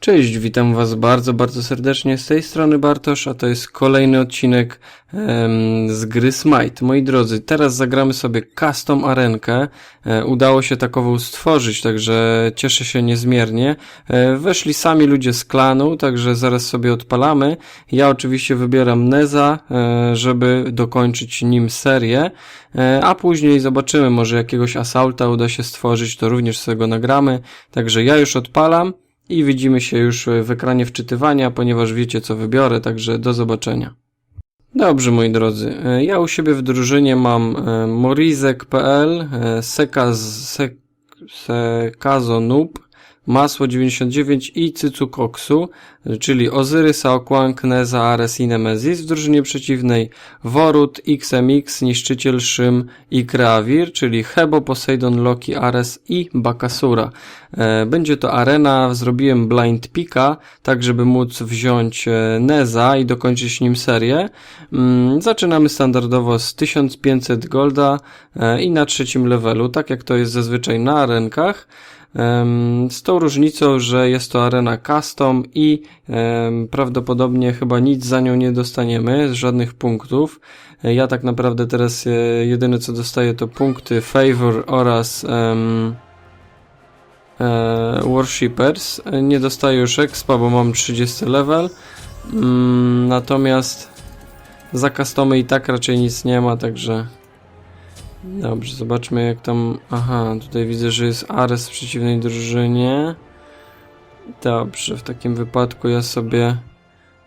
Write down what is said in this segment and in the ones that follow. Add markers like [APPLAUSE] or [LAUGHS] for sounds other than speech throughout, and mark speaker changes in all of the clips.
Speaker 1: Cześć, witam Was bardzo, bardzo serdecznie. Z tej strony Bartosz, a to jest kolejny odcinek em, z gry Smite. Moi drodzy, teraz zagramy sobie custom arenkę. E, udało się takową stworzyć, także cieszę się niezmiernie. E, weszli sami ludzie z klanu, także zaraz sobie odpalamy. Ja oczywiście wybieram Neza, e, żeby dokończyć nim serię, e, a później zobaczymy, może jakiegoś Assaulta uda się stworzyć, to również sobie go nagramy. Także ja już odpalam i widzimy się już w ekranie wczytywania, ponieważ wiecie co wybiorę, także do zobaczenia. Dobrze, moi drodzy, e, ja u siebie w drużynie mam e, morizek.pl, e, Sekaz, Sek, Sekazo Noob, Masło 99 i Cycu Koksu, czyli Ozyrysa, Okłan, Kneza, Ares i Nemezis. W drużynie przeciwnej Worut, XMX, Niszczyciel, Szym i Kreawir, czyli Hebo, Poseidon, Loki, Ares i Bakasura. E, Będzie to arena, zrobiłem blind picka, tak żeby móc wziąć e, Neza i dokończyć nim serię. Mm, Zaczynamy standardowo z 1500 golda e, i na trzecim levelu, tak jak to jest zazwyczaj na arenkach. Z tą różnicą, że jest to arena custom i prawdopodobnie chyba nic za nią nie dostaniemy, żadnych punktów. Ja tak naprawdę teraz e, jedyne co dostaję to punkty favor oraz e, worshippers. Nie dostaję już expa, bo mam 30 level. Mm, natomiast za customy i tak raczej nic nie ma, także Dobrze, zobaczmy jak tam... Aha, tutaj widzę, że jest Ares w przeciwnej drużynie. Dobrze, w takim wypadku ja sobie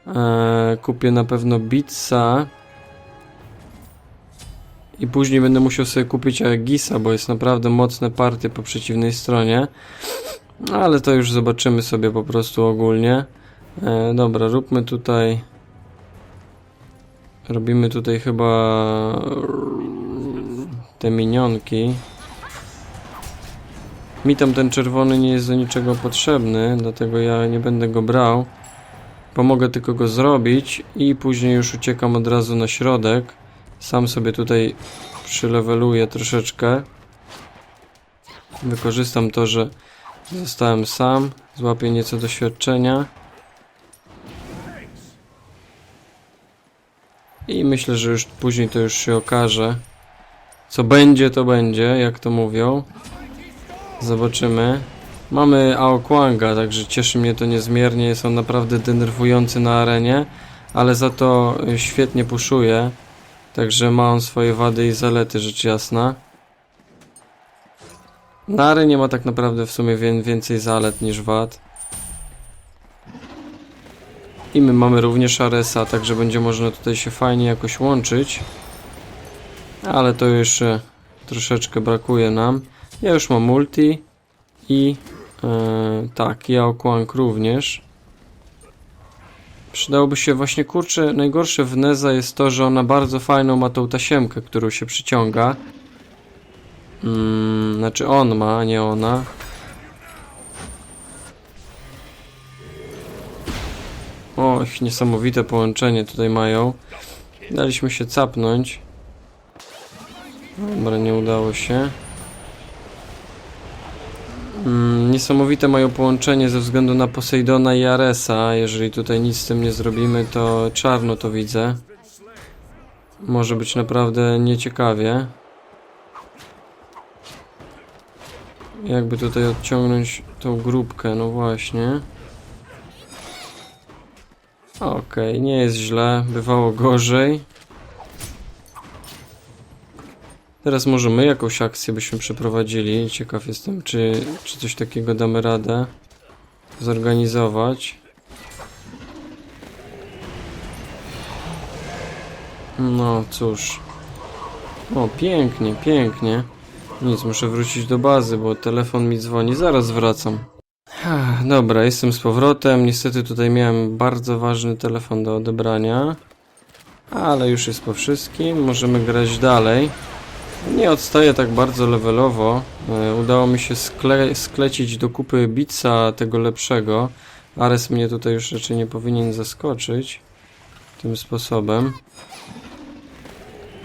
Speaker 1: e, kupię na pewno Bitsa. I później będę musiał sobie kupić Aegisa, bo jest naprawdę mocne partie po przeciwnej stronie. Ale to już zobaczymy sobie po prostu ogólnie. E, dobra, róbmy tutaj... Robimy tutaj chyba te minionki. Mi tam ten czerwony nie jest do niczego potrzebny, dlatego ja nie będę go brał. Pomogę tylko go zrobić i później już uciekam od razu na środek. Sam sobie tutaj przyleweluję troszeczkę. Wykorzystam to, że zostałem sam. Złapię nieco doświadczenia. I myślę, że już później to już się okaże. Co będzie, to będzie, jak to mówią. Zobaczymy. Mamy Aokwanga, także cieszy mnie to niezmiernie. Jest on naprawdę denerwujący na arenie, ale za to y, świetnie puszuje. Także ma on swoje wady i zalety, rzecz jasna. Na arenie ma tak naprawdę w sumie wię- więcej zalet niż wad. I my mamy również Aresa, także będzie można tutaj się fajnie jakoś łączyć. Ale to jeszcze troszeczkę brakuje nam. Ja już mam multi i e, tak, ja Okłank również. Przydałoby się właśnie, kurczę, najgorsze w Neza jest to, że ona bardzo fajną ma tą tasiemkę, którą się przyciąga. Mm, znaczy on ma, a nie ona. Och, niesamowite połączenie tutaj mają. Daliśmy się capnąć. Dobra, nie udało się. Mm, niesamowite mają połączenie ze względu na Poseidona i Aresa. Jeżeli tutaj nic z tym nie zrobimy, to czarno to widzę. Może być naprawdę nieciekawie. Jakby tutaj odciągnąć tą grupkę, no właśnie. Okej, nie jest źle, bywało gorzej. Teraz może my jakąś akcję byśmy przeprowadzili. Ciekaw jestem, czy, czy coś takiego damy radę zorganizować. No cóż. O, pięknie, pięknie. Nic, muszę wrócić do bazy, bo telefon mi dzwoni. Zaraz wracam. Dobra, jestem z powrotem. Niestety tutaj miałem bardzo ważny telefon do odebrania. Ale już jest po wszystkim. Możemy grać dalej. Nie odstaję tak bardzo levelowo. E, Udało mi się skle sklecić do kupy Bitsa tego lepszego. Ares mnie tutaj już raczej nie powinien zaskoczyć tym sposobem.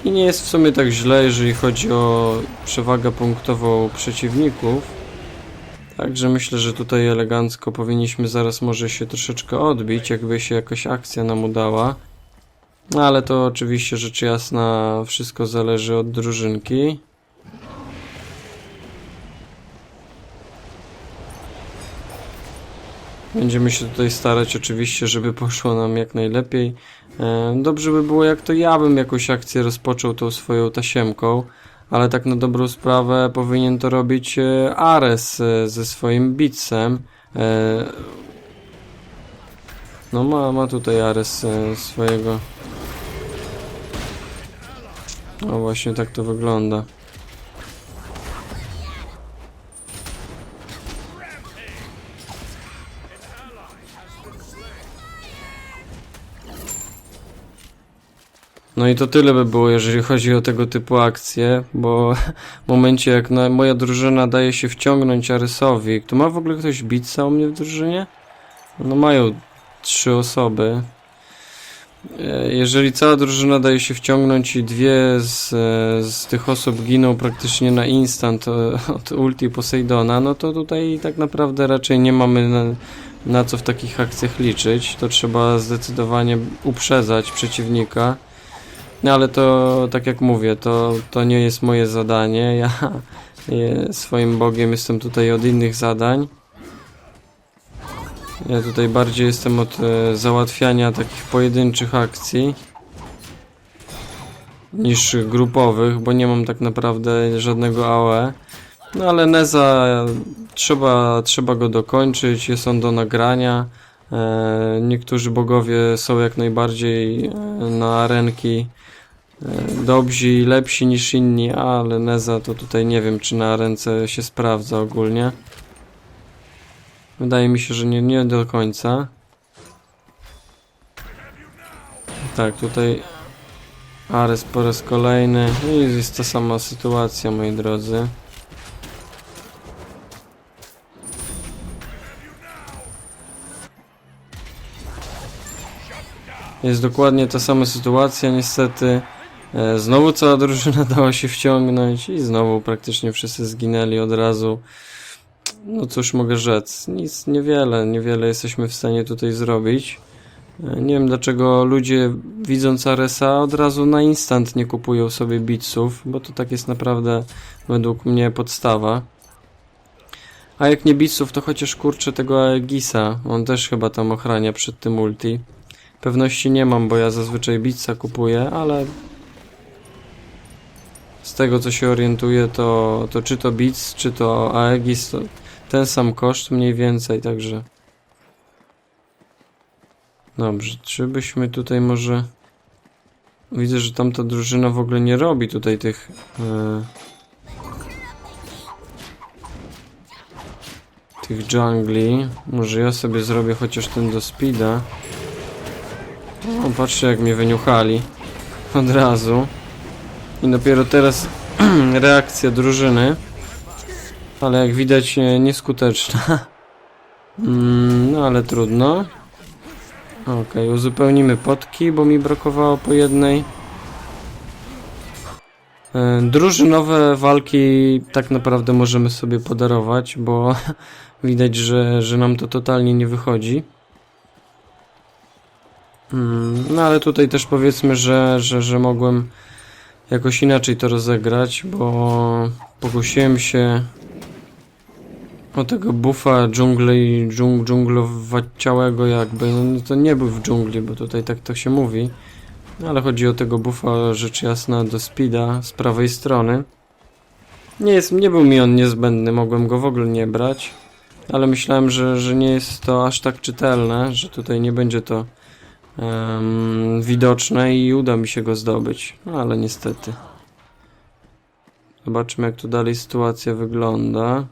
Speaker 1: I nie jest w sumie tak źle, jeżeli chodzi o przewagę punktową przeciwników. Także myślę, że tutaj elegancko powinniśmy zaraz może się troszeczkę odbić, jakby się jakaś akcja nam udała. No ale to oczywiście rzecz jasna, wszystko zależy od drużynki. Będziemy się tutaj starać oczywiście, żeby poszło nam jak najlepiej. E, Dobrze by było, jak to ja bym jakąś akcję rozpoczął tą swoją tasiemką, ale tak na dobrą sprawę powinien to robić e, Ares e, ze swoim bitsem. E, No ma, ma tutaj Ares swojego. No właśnie tak to wygląda. No i to tyle by było, jeżeli chodzi o tego typu akcje, bo w momencie jak na, moja drużyna daje się wciągnąć Arysowi, to ma w ogóle ktoś bitsa u mnie w drużynie? No mają trzy osoby. E, Jeżeli cała drużyna daje się wciągnąć i dwie z, e, z tych osób giną praktycznie na instant e, od ulti Poseidona, no to tutaj tak naprawdę raczej nie mamy na, na co w takich akcjach liczyć. To trzeba zdecydowanie uprzedzać przeciwnika. No ale to, tak jak mówię, to, to nie jest moje zadanie. Ja swoim bogiem jestem tutaj od innych zadań. Ja tutaj bardziej jestem od e, załatwiania takich pojedynczych akcji niż grupowych, bo nie mam tak naprawdę żadnego AOE. No ale Neza trzeba, trzeba go dokończyć, jest on do nagrania. E, niektórzy bogowie są jak najbardziej e, na arenki e, dobrzy i lepsi niż inni, ale Neza to tutaj nie wiem, czy na ręce się sprawdza ogólnie. Wydaje mi się, że nie, nie do końca. Tak, tutaj Ares po raz kolejny. No i jest ta sama sytuacja, moi drodzy. Jest dokładnie ta sama sytuacja, niestety. E, Znowu cała drużyna [LAUGHS] dała się wciągnąć i znowu praktycznie wszyscy zginęli od razu. No cóż mogę rzec, nic, niewiele, niewiele jesteśmy w stanie tutaj zrobić. E, Nie wiem dlaczego ludzie widząc Aresa od razu na instant nie kupują sobie bitsów, bo to tak jest naprawdę według mnie podstawa. A jak nie bitsów, to chociaż kurczę tego Aegisa, on też chyba tam ochrania przed tym ulti. Pewności nie mam, bo ja zazwyczaj bitsa kupuję, ale z tego co się orientuję, to, to czy to bits, czy to Aegis, to ten sam koszt mniej więcej, także... Dobrze, czy byśmy tutaj może... Widzę, że tamta drużyna w ogóle nie robi tutaj tych... E... Tych jungli. Może ja sobie zrobię chociaż ten do speeda. O, patrzcie jak mnie wyniuchali. Od razu. I dopiero teraz [CLEARS THROAT] reakcja drużyny. Ale jak widać e, nieskuteczna. [LAUGHS] Mm, no ale trudno. Okej, uzupełnimy potki, bo mi brakowało po jednej. E, Drużynowe walki tak naprawdę możemy sobie podarować, bo [LAUGHS] widać, że, że nam to totalnie nie wychodzi. Mm, No ale tutaj też powiedzmy, że, że, że mogłem jakoś inaczej to rozegrać, bo pokusiłem się o tego buffa dżungli, dżung, dżunglowaciałego jakby, no to nie był w dżungli, bo tutaj tak to się mówi, No, ale chodzi o tego buffa rzecz jasna do speeda z prawej strony. Nie, jest, nie był mi on niezbędny, mogłem go w ogóle nie brać, ale myślałem, że, że nie jest to aż tak czytelne, że tutaj nie będzie to em, widoczne i uda mi się go zdobyć, no ale niestety. Zobaczmy jak tu dalej sytuacja wygląda.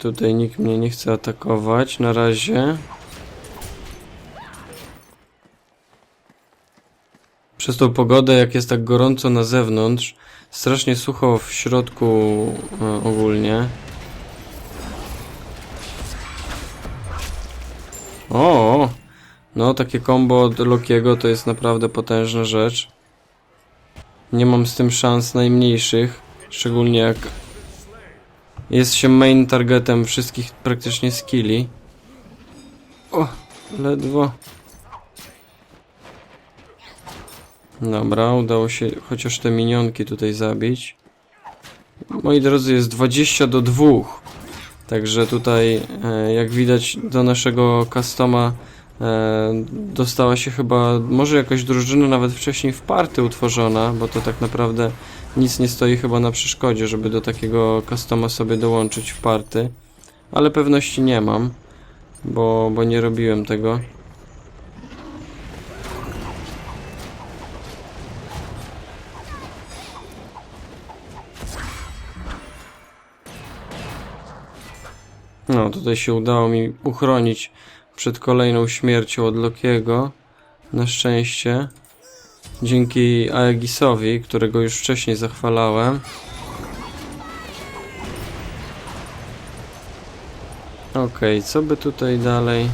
Speaker 1: Tutaj nikt mnie nie chce atakować na razie. Przez tą pogodę, jak jest tak gorąco na zewnątrz, strasznie sucho w środku e, ogólnie. O, no takie combo od Lokiego to jest naprawdę potężna rzecz. Nie mam z tym szans najmniejszych, szczególnie jak jest się main targetem wszystkich praktycznie skilli. O, ledwo. Dobra, udało się chociaż te minionki tutaj zabić. Moi drodzy, jest 20 do 2. Także tutaj, e, jak widać, do naszego customa e, dostała się chyba, może jakaś drużyna nawet wcześniej w party utworzona, bo to tak naprawdę nic nie stoi chyba na przeszkodzie, żeby do takiego customa sobie dołączyć w party. Ale pewności nie mam, bo, bo nie robiłem tego. No, tutaj się udało mi uchronić przed kolejną śmiercią od Lokiego. Na szczęście. Dzięki Aegisowi, którego już wcześniej zachwalałem. Okej, co by tutaj dalej?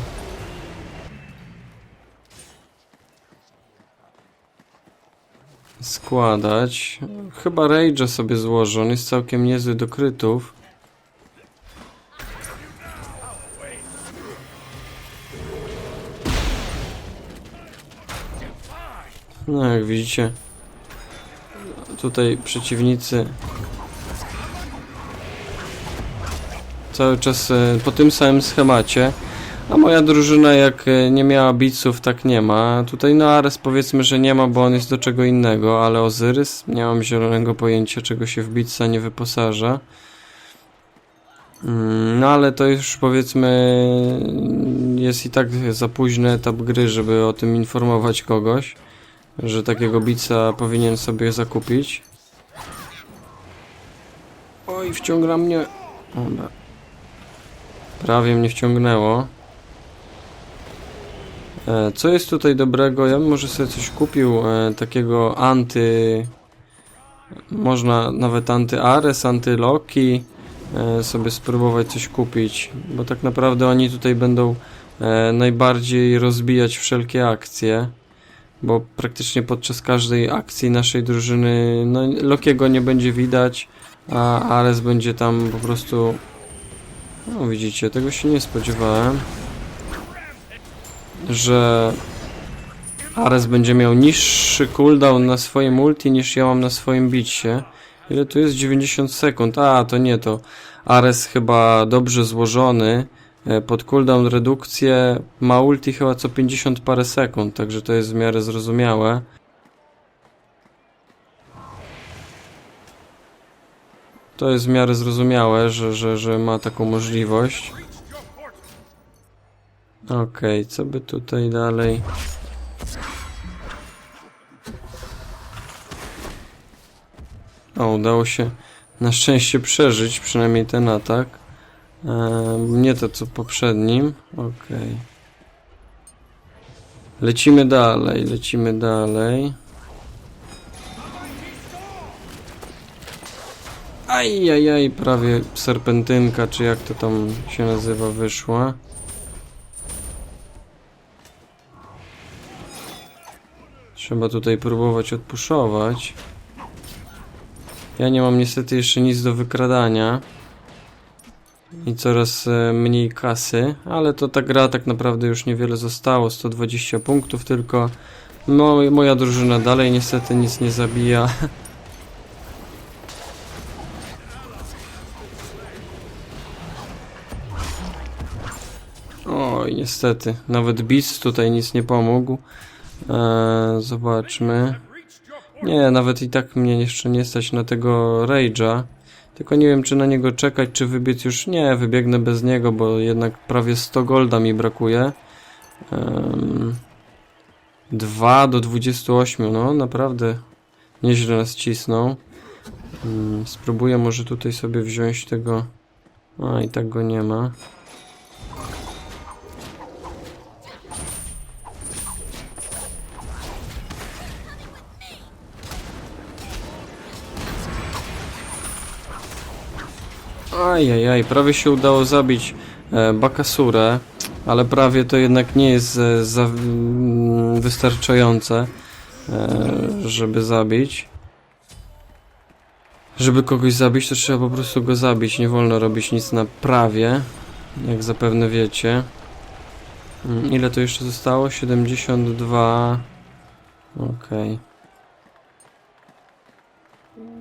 Speaker 1: Składać. Chyba Rage'a sobie złożę, on jest całkiem niezły do krytów. No jak widzicie Tutaj przeciwnicy Cały czas e, po tym samym schemacie. A moja drużyna jak e, nie miała biców tak nie ma. Tutaj no Ares powiedzmy, że nie ma, bo on jest do czego innego Ale Ozyrys nie mam zielonego pojęcia czego się w bitca nie wyposaża. Mm, No ale to już powiedzmy jest i tak za późny etap gry, żeby o tym informować kogoś że takiego bica powinien sobie zakupić. Oj, wciąga mnie. Dobra. Prawie mnie wciągnęło. E, co jest tutaj dobrego? Ja bym może sobie coś kupił e, takiego anty... Można nawet anty-Ares, anty-Loki e, sobie spróbować coś kupić, bo tak naprawdę oni tutaj będą e, najbardziej rozbijać wszelkie akcje bo praktycznie podczas każdej akcji naszej drużyny no, Lokiego nie będzie widać, a Ares będzie tam po prostu no widzicie, tego się nie spodziewałem że Ares będzie miał niższy cooldown na swoim multi niż ja mam na swoim bicie ile tu jest? 90 sekund, a to nie to. Ares chyba dobrze złożony Pod cooldown redukcję ma ulti chyba co 50 parę sekund, także to jest w miarę zrozumiałe. To jest w miarę zrozumiałe, że, że, że ma taką możliwość. Okej, okay, co by tutaj dalej... O, udało się na szczęście przeżyć przynajmniej ten atak. Eee, nie to co poprzednim. Okej. Lecimy dalej, lecimy dalej. Ajajaj, prawie serpentynka, czy jak to tam się nazywa, wyszła. Trzeba tutaj próbować odpuszować. Ja nie mam niestety jeszcze nic do wykradania i coraz e, mniej kasy, ale to ta gra tak naprawdę już niewiele zostało, 120 punktów tylko. No, moja drużyna dalej niestety nic nie zabija. [LAUGHS] Oj, niestety, nawet Beast tutaj nic nie pomógł. Eee, zobaczmy. Nie, nawet i tak mnie jeszcze nie stać na tego Rage'a. Tylko nie wiem, czy na niego czekać, czy wybiec już. Nie, wybiegnę bez niego, bo jednak prawie 100 golda mi brakuje. Um, 2 do 28, no naprawdę nieźle nas cisną. Um, spróbuję może tutaj sobie wziąć tego... A, i tak go nie ma. Ajajaj, prawie się udało zabić e, Bakasurę, ale prawie to jednak nie jest e, za, mm, wystarczające, e, żeby zabić. Żeby kogoś zabić, to trzeba po prostu go zabić. Nie wolno robić nic na prawie, jak zapewne wiecie. Mm, Ile to jeszcze zostało? 72. Okej.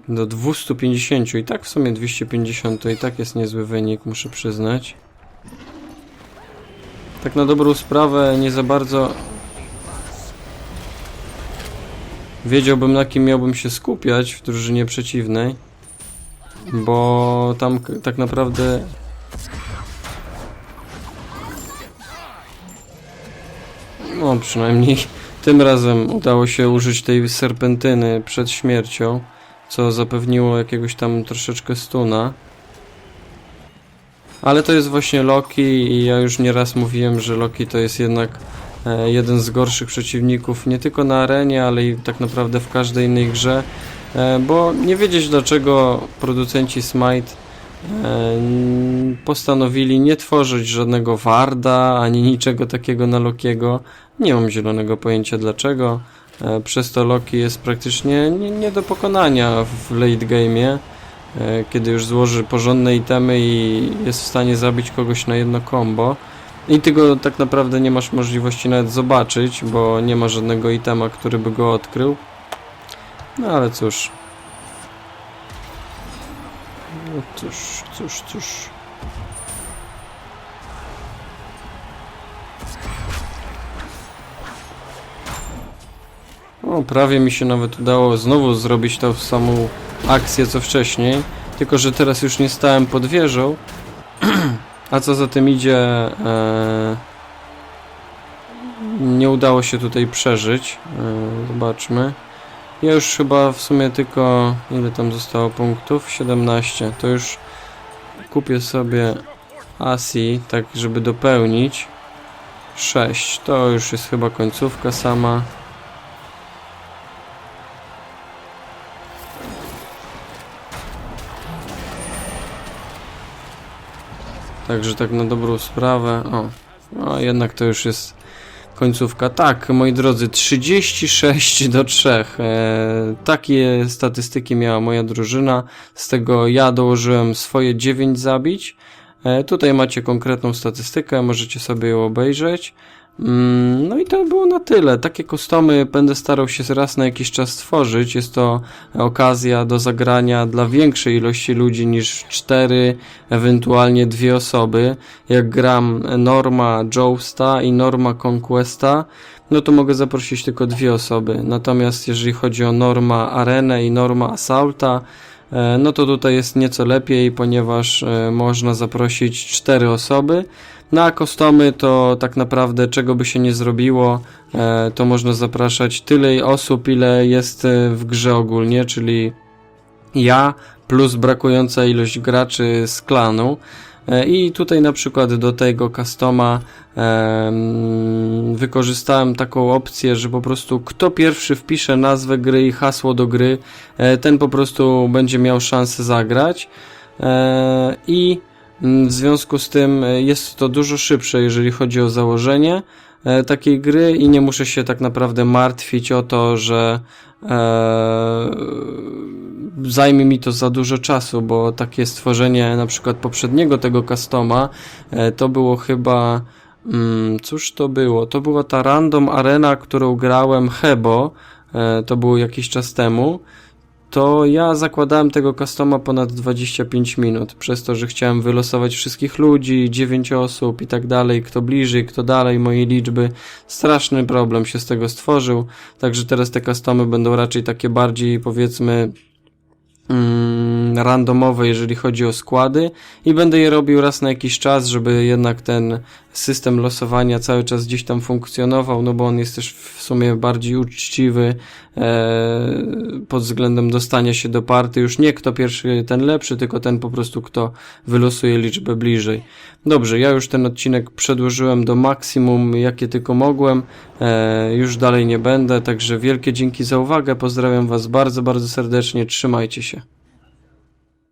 Speaker 1: Do 250 i tak w sumie 250 to i tak jest niezły wynik, muszę przyznać. Tak na dobrą sprawę nie za bardzo wiedziałbym na kim miałbym się skupiać w drużynie przeciwnej, bo tam tak naprawdę no przynajmniej [LAUGHS] tym razem udało się użyć tej serpentyny przed śmiercią, co zapewniło jakiegoś tam troszeczkę stuna. Ale to jest właśnie Loki i ja już nieraz mówiłem, że Loki to jest jednak e, jeden z gorszych przeciwników nie tylko na arenie, ale i tak naprawdę w każdej innej grze, e, bo nie wiedzieć dlaczego producenci Smite e, postanowili nie tworzyć żadnego Warda ani niczego takiego na Lokiego. Nie mam zielonego pojęcia dlaczego. E, Przez to Loki jest praktycznie nie, nie do pokonania w late game'ie, kiedy już złoży porządne itemy i jest w stanie zabić kogoś na jedno combo. I ty go tak naprawdę nie masz możliwości nawet zobaczyć, bo nie ma żadnego itema, który by go odkrył. No ale cóż. No cóż, cóż, cóż. O, prawie mi się nawet udało znowu zrobić tą samą akcję co wcześniej. Tylko, że teraz już nie stałem pod wieżą. [CLEARS THROAT] A co za tym idzie, e, nie udało się tutaj przeżyć. E, zobaczmy. Ja już chyba w sumie tylko, ile tam zostało punktów? 17. To już kupię sobie Asi, tak żeby dopełnić. 6. To już jest chyba końcówka sama. Także tak na dobrą sprawę. O, no jednak to już jest końcówka. Tak, moi drodzy, 36 do 3. E, takie statystyki miała moja drużyna. Z tego ja dołożyłem swoje 9 zabić. E, tutaj macie konkretną statystykę, możecie sobie ją obejrzeć. Mm, No i to było na tyle. Takie kustomy będę starał się raz na jakiś czas tworzyć. Jest to okazja do zagrania dla większej ilości ludzi niż 4, ewentualnie dwie osoby. Jak gram Norma Joesta i Norma Conquesta, no to mogę zaprosić tylko dwie osoby. Natomiast jeżeli chodzi o Norma Arenę i Norma Assaulta, e, no to tutaj jest nieco lepiej, ponieważ e, można zaprosić cztery osoby. Na kostomy to tak naprawdę czego by się nie zrobiło, e, to można zapraszać tyle osób, ile jest e, w grze ogólnie, czyli ja plus brakująca ilość graczy z klanu. E, I tutaj na przykład do tego customa em, wykorzystałem taką opcję, że po prostu kto pierwszy wpisze nazwę gry i hasło do gry, ten po prostu będzie miał szansę zagrać. I w związku z tym e, jest to dużo szybsze, jeżeli chodzi o założenie e, takiej gry i nie muszę się tak naprawdę martwić o to, że e, zajmie mi to za dużo czasu, bo takie stworzenie na przykład poprzedniego tego customa e, to było chyba mm, cóż to było? To była ta random arena, którą grałem Hebo, e, to było jakiś czas temu to ja zakładałem tego customa ponad 25 minut, przez to, że chciałem wylosować wszystkich ludzi, 9 osób i tak dalej, kto bliżej, kto dalej, mojej liczby. Straszny problem się z tego stworzył, także teraz te customy będą raczej takie bardziej, powiedzmy, mm, randomowe, jeżeli chodzi o składy i będę je robił raz na jakiś czas, żeby jednak ten system losowania cały czas gdzieś tam funkcjonował, no bo on jest też w sumie bardziej uczciwy e, pod względem dostania się do party. Już nie kto pierwszy, ten lepszy, tylko ten po prostu kto wylosuje liczbę bliżej. Dobrze, ja już ten odcinek przedłużyłem do maksimum, jakie tylko mogłem. E, już dalej nie będę, także wielkie dzięki za uwagę. Pozdrawiam Was bardzo, bardzo serdecznie. Trzymajcie się.